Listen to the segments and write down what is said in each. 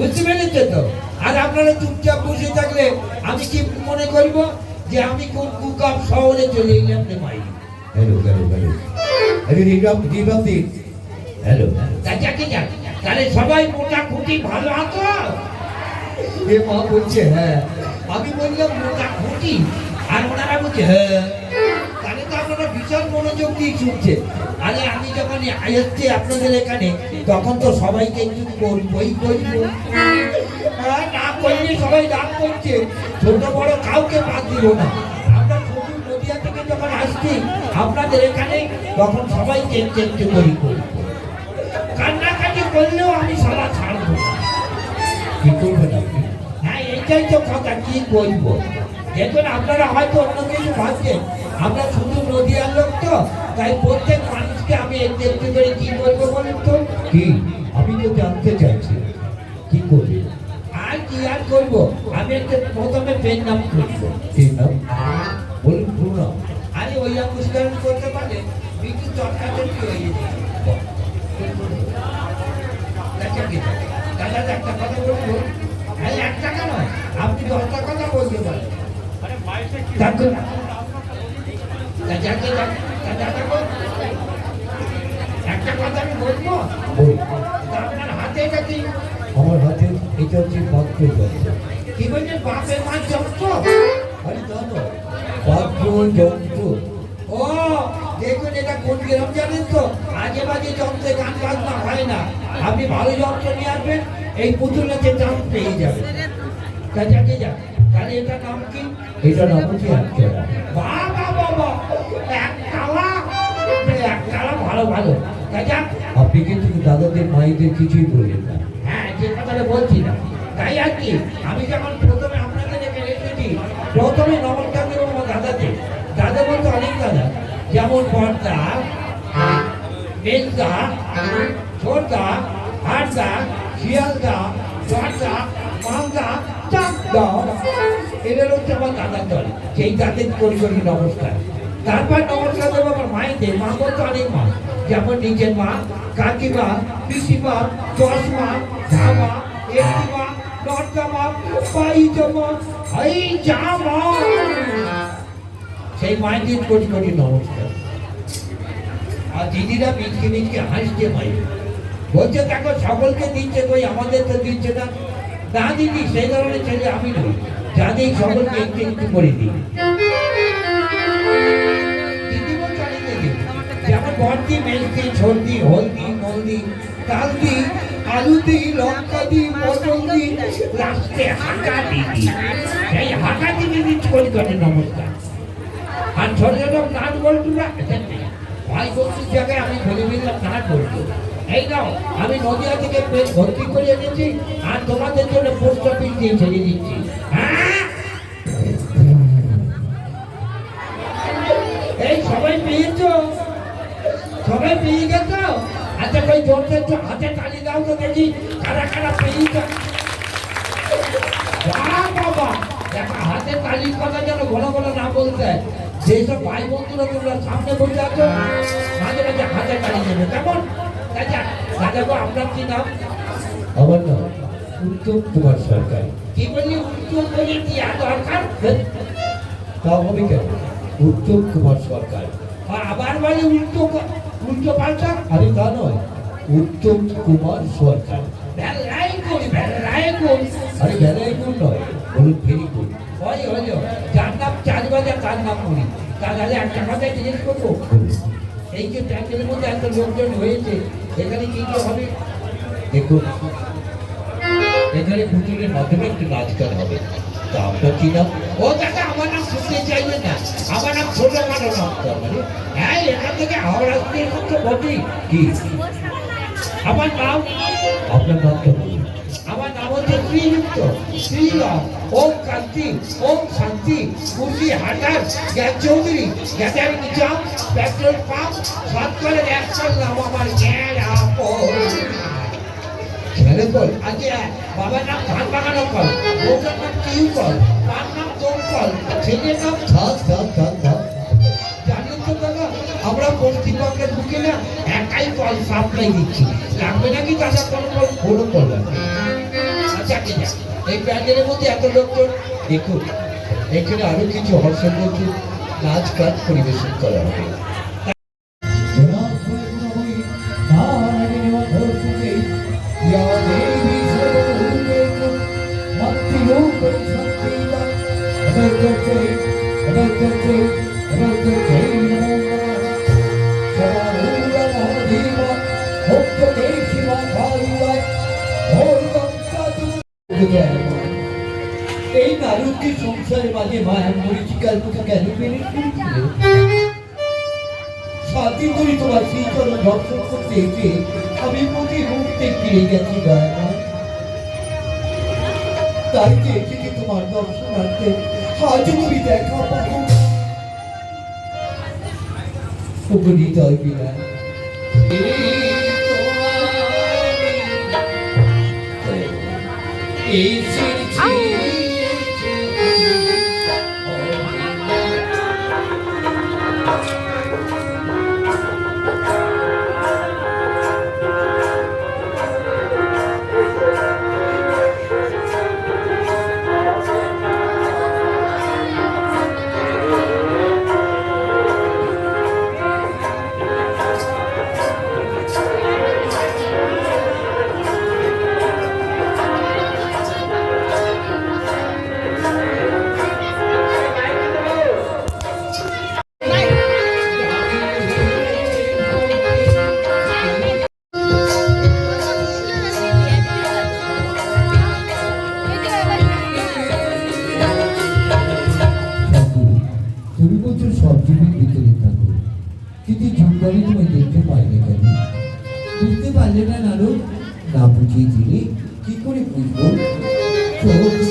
বুঝতে পেরেছেন তো? আর আপনারা চুপচাপ বসে থাকলে আমি কি মনে করব যে আমি কোন কুকাপ শহরে চলে এলাম রে মাই হ্যালো হ্যালো হ্যালো আরে রিগাম রিগাম দিন হ্যালো যাকে যাক তাহলে সবাই মোটা খুঁটি ভালো আছো এ মা বলছে হ্যাঁ। আমি বললাম মোটা খুঁটি? আর ওনারা বলছে হ্যাঁ। তো মনোযোগ দিয়ে শুনছে। আরে আমি যখন এসছি আপনাদের এখানে তখন তো সবাইকে একটু বলবই বলব হ্যাঁ, না করলে সবাই রাগ করছে। ছোট বড় কাউকে বাদ দিল না। আমরা ছোট নদিয়া থেকে যখন আসছি আপনাদের এখানে তখন সবাই চেন চেনতে করি করি কান্নাকাটি করলেও আমি সবার ছাড়বো না। কি হ্যাঁ এটাই তো কথা কি বলব? দেখুন আপনারা হয়তো অন্য কিছু ভাবছেন। আমরা শুধু নদীয়ার লোক তো তাই প্রত্যেক মানুষকে আমি একটু একটু করে কি বলব বলুন তো? কি? আমি তো জানতে চাইছি। কি করবে? আর কি আর করব? আমি একটা প্রথমে পেন নাম করব। কি নাম? বলুন পুরো নাম আরে ওই অনুষ্কারণ করতে পারলে বিটু চটকাতে কি হয়ে যেত দাদা একটা কথা বলব আরে এক টাকা আপনি দশটা কথা বলতে পারেন। বল কি আমার হাতে এটা হচ্ছে কি বাপের মাছ যন্ত্র ও, দেখুন এটা কোন গ্রাম জানেন তো? আজে বাজে যন্ত্রে গান বাজনা হয় না। আপনি ভালো যন্ত্র নিয়ে আসবেন, এই পুতুল নাচের চান্স পেয়ে যাবেন তা যাকে যাক, তাহলে এটা নাম কি? এটা নাম হচ্ছে বাবা বাবা ভালো ভালো। যাক আপনি কিন্তু দাদাদের মাইদের কিছুই বললেন না। হ্যাঁ যে কথাটা বলছি না। তাই আর কি? আমি যখন প্রথমে আপনাদের এখানে এসেছি প্রথমে নমস্কার দেবো আমার দাদা বলতে অনেক দাদা যেমন বর্দা ছোটদা হাটদা শিয়ালদা মালদা চাকদা। এদের হচ্ছে আমার দাদার দল। সেই দাদের করি করি নমস্কার। তারপর নমস্কার আমার মায়েদের মা বলতো অনেক মা। যেমন নিজের মা কাকিমা পিসিমা চশমা ধামা একটিমা নর্দামা পাইজামা হাই জামা সেই মায়েদের কোটি কোটি নমস্কার। আর দিদিরা মিচকে মিচকে হাসছে মাই বলছে, দেখো, সকলকে দিচ্ছে কই, আমাদের তো দিচ্ছে না। না দিদি, সেই ধরনের ছেলে আমি নই। যাদের সকলকে একটু একটু করে দিই। বর্দি মেলদি সর্দি হলদি মলদি কালদি আলুদি লঙ্কা দি পটল দি লাস্টে হাঁকা দিদি সেই হাঁকা দিদি করি করে নমস্কার। আর ছোট নাচ বলতো না ভাই বলছির জায়গায় আমি বলে দিলাম নাচ বলতো এই নাও, আমি নদিয়া থেকে পেট ভর্তি করে এনেছি, আর তোমাদের জন্য পোস্ট অফিস দিয়ে ছেড়ে দিচ্ছি। হ্যাঁ? এই সবাই পেয়েছ? সবাই পেয়ে গেছো? আচ্ছা কই জোরতে একটু হাতে তালি দাও তো দেখি কারা কারা পেয়েছ? বাহ বাবা। দেখো হাতে তালির কথা যেন ঘন ঘন না বলতে হয়। যেসব ভাই বন্ধুরা তোমরা সামনে বসে আছো মাঝে মাঝে হাতে তালি দেবে কেমন? আচ্ছা দাদা আপনার কি নাম? আমার নাম উত্তম কুমার সরকার। কি বললি? উত্তর বলে কি? আর দরকার? তা হবে কেন? উত্তম কুমার সরকার। আর আবার বলে উল্টো উল্টো পাল্টা আরে তা নয় উত্তম কুমার সরকার। আরে বেলায় গুণ নয় বলুন ভেরি যার নাম তার নাম করি তাহলে একটা কথা জিজ্ঞেস করব? এই যে প্যাকের মধ্যে এত লোকজন হয়েছে এখানে কি কি হবে? দেখুন এখানে পুতুলের মাধ্যমে একটু নাচ গান হবে। তা আপনার কি নাম ও দাদা আমার নাম শুনতে চাইবে না। আমার নাম ছোট কাটো নাম তার মানে। হ্যাঁ এখান থেকে হাওড়া স্টেশন তো বটেই কি? আমার নাম? আপনার নামটা বলুন আমার নাম হচ্ছে শ্রীযুক্ত। শ্রীরাম। ওম কান্তি ওম শান্তি। কুর্তি হাটার গ্যাস চৌধুরী। গ্যাসের নিজাম পেট্রোল পাম্প সাত করে এক করলাম আমার গ্যাস ছেলে কল আজকে বাবার নাম ধান কল বউটার নাম কিউ কল তার নাম কল নাম তো দাদা, আমরা পশ্চিমবঙ্গের না একাই কল সাপ্লাই দিচ্ছি। লাগবে নাকি কল কল? কোনো কল্যাণ নেই। আচ্ছা এই প্যান্ডেলের মধ্যে এত লোকজন দেখুন, এখানে আরও কিছু হর্ষবর্ধ নাচ গান পরিবেশন করা হবে। এই নারুকে সংসারে মাঝে মায়া মরিচিকার কথা কেন পেরে সাথী তোমার সেই চরণ দর্শন করতে এসে আমি প্রতি মুহূর্তে ফিরে গেছি তাই এসেছি তোমার দর্শনার্থে আজ তুমি দেখা পাবো উপনীতয় বিনা এই Oh.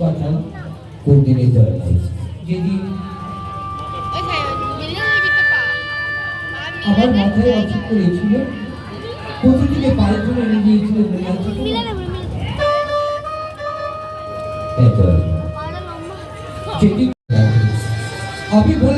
কথা কোন দিনে দরকার যেদিন আমার মাথায় অসুখ করেছিল প্রতিদিকে পায়ের জন্য এনে দিয়েছিল আমি বললাম